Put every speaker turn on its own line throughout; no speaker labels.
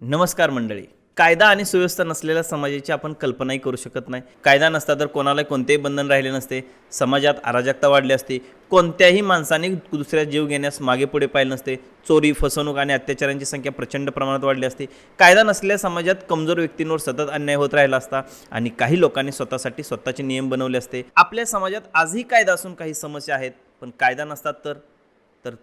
नमस्कार मंडळी. कायदा आणि सुव्यवस्था नसलेल्या समाजाची आपण कल्पनाही करू शकत नाही. कायदा नसता तर कोणाला कोणतेही बंधन राहिले नसते. समाजात अराजकता वाढली असती. कोणत्याही माणसाने दुसऱ्या जीव घेण्यास मागे पुढे पाहिले नसते. चोरी फसवणूक आणि अत्याचारांची संख्या प्रचंड प्रमाणात वाढली असती. कायदा नसलेल्या समाजात कमजोर व्यक्तींवर सतत अन्याय होत राहिला असता आणि काही लोकांनी स्वतःसाठी स्वतःचे नियम बनवले असते. आपल्या समाजात आजही कायदा असून काही समस्या आहेत. पण कायदा नसतात तर तर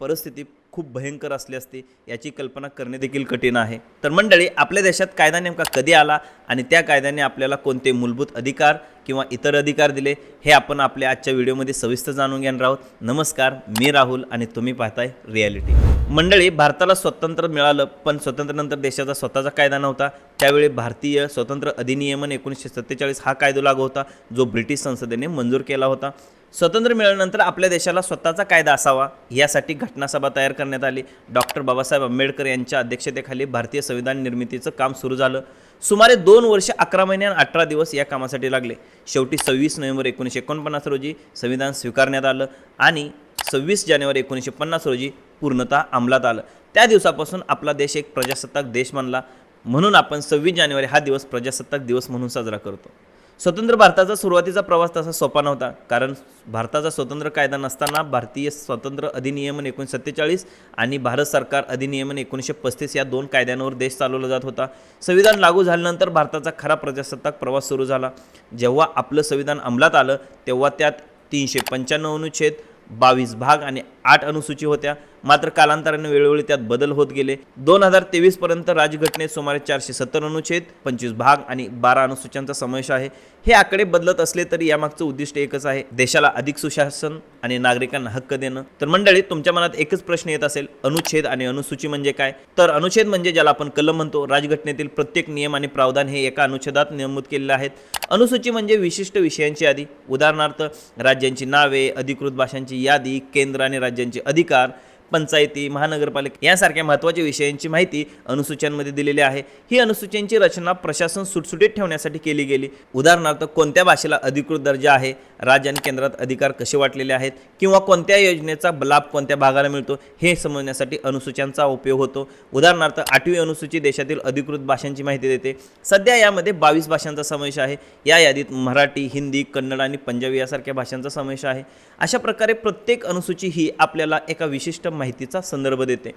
परिस्थिती खूप भयंकर असले असते याची कल्पना करणे देखील कठीण आहे. तर मंडळी आपल्या देशात कायदा नेमका कधी आला आणि त्या कायद्याने आपल्याला कोणते मूलभूत अधिकार किंवा इतर अधिकार दिले हे आपण आपल्या आजच्या व्हिडिओमध्ये सविस्तर जाणून घेणार आहोत. नमस्कार मी राहुल आणि तुम्ही पाहताय रियालिटी. मंडळी भारताला स्वतंत्र मिळालं पण स्वातंत्र्यानंतर देशाचा स्वतःचा कायदा नव्हता. त्यावेळी भारतीय स्वतंत्र अधिनियमन एकोणीसशे सत्तेचाळीस हा कायदा लागू होता जो ब्रिटिश संसदेने मंजूर केला होता. स्वतंत्र मिळाल्यानंतर आपल्या देशाला स्वतःचा कायदा असावा यासाठी घटनासभा तयार करण्यात आली. डॉक्टर बाबासाहेब आंबेडकर यांच्या अध्यक्षतेखाली भारतीय संविधान निर्मितीचं काम सुरू झालं. सुमारे दोन वर्ष अकरा महिने आणि अठरा दिवस या कामासाठी लागले. शेवटी सव्वीस नोव्हेंबर एकोणीसशे एकोणपन्नास रोजी संविधान स्वीकारण्यात आलं आणि सव्वीस जानेवारी एकोणीसशे पन्नास रोजी पूर्णतः अंमलात आलं. त्या दिवसापासून आपला देश एक प्रजासत्ताक देश मानला म्हणून आपण सव्वीस जानेवारी हा दिवस प्रजासत्ताक दिवस म्हणून साजरा करतो. स्वतंत्र भारताचा सुरुवातीचा प्रवास तसा सोपा नव्हता. कारण भारताचा स्वतंत्र कायदा नसताना भारतीय स्वतंत्र अधिनियमन एकोणीसशे सत्तेचाळीस आणि भारत सरकार अधिनियमन एकोणीसशे पस्तीस या दोन कायद्यांवर देश चालवला जात होता. संविधान लागू झाल्यानंतर भारताचा खरा प्रजासत्ताक प्रवास सुरू झाला. जेव्हा आपलं संविधान अंमलात आलं तेव्हा त्यात तीनशे पंच्याण्णव अनुच्छेद बावीस भाग आणि आठ अनुसूची होत्या. मात्र कालांतराने वेळोवेळी त्यात बदल होत गेले. दोन हजार तेवीसपर्यंत राजघटनेत सुमारे चारशे सत्तर अनुच्छेद पंचवीस भाग आणि बारा अनुसूच्यांचा समावेश आहे. हे आकडे बदलत असले तरी यामागचं उद्दिष्ट एकच आहे देशाला अधिक सुशासन आणि नागरिकांना हक्क देणं. तर मंडळी तुमच्या मनात एकच प्रश्न येत असेल अनुच्छेद आणि अनुसूची म्हणजे काय? तर अनुच्छेद म्हणजे ज्याला आपण कलम म्हणतो राजघटनेतील प्रत्येक नियम आणि प्रावधान हे एका अनुच्छेदात नमूद केलेले आहेत. अनुसूची म्हणजे विशिष्ट विषयांची यादी. उदाहरणार्थ राज्यांची नावे अधिकृत भाषांची यादी केंद्र आणि राज्यांचे अधिकार पंचायती महानगरपालिका यासारख्या महत्त्वाच्या विषयांची माहिती अनुसूच्यांमध्ये दिलेली आहे. ही अनुसूच्यांची रचना प्रशासन सुटसुटीत ठेवण्यासाठी केली गेली. उदाहरणार्थ कोणत्या भाषेला अधिकृत दर्जा आहे? राज्य आणि केंद्रात अधिकार कसे वाटलेले आहेत? किंवा कोणत्या योजनेचा लाभ कोणत्या भागाला मिळतो? हे समजण्यासाठी अनुसूच्यांचा उपयोग होतो. उदाहरणार्थ आठवी अनुसूची देशातील अधिकृत भाषांची माहिती देते. सध्या यामध्ये बावीस भाषांचा समावेश आहे. या यादीत मराठी हिंदी कन्नड आणि पंजाबी यासारख्या भाषांचा समावेश आहे. अशा प्रकारे प्रत्येक अनुसूची ही आपल्याला एका विशिष्ट माहितीचा संदर्भ देते.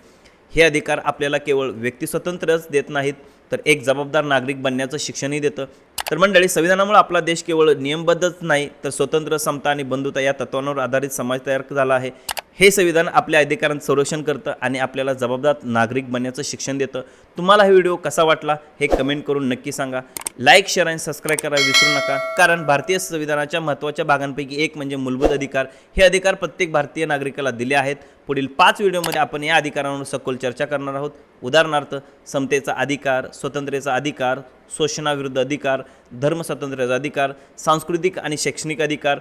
हे अधिकार आपल्याला केवळ व्यक्तिस्वतंत्रच देत नाहीत तर एक जबाबदार नागरिक बनण्याचं शिक्षणही देतं. तर मंडळी संविधानामुळे आपला देश केवळ नियमबद्धच नाही तर स्वतंत्र समता आणि बंधुता या तत्वांवर आधारित समाज तयार झाला आहे. हे संविधान आपल्या अधिकारांचं संरक्षण करतं आणि आपल्याला जबाबदार नागरिक बनण्याचं शिक्षण देतं. तुम्हाला हा व्हिडिओ कसा वाटला हे कमेंट करून नक्की सांगा. लाईक शेअर आणि सबस्क्राईब करायला विसरू नका कारण भारतीय संविधानाच्या महत्त्वाच्या भागांपैकी एक म्हणजे मूलभूत अधिकार. हे अधिकार प्रत्येक भारतीय नागरिकाला दिले आहेत. पुढील पाच व्हिडिओमध्ये आपण या अधिकारांवर सखोल चर्चा करणार आहोत. उदाहरणार्थ समतेचा अधिकार स्वतंत्रेचा अधिकार शोषणाविरुद्ध अधिकार धर्मस्वातंत्र्याचा अधिकार सांस्कृतिक आणि शैक्षणिक अधिकार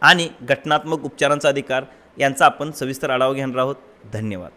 आणि घटनात्मक उपचारांचा अधिकार यांचा आपण सविस्तर आढावा घेणार आहोत. धन्यवाद.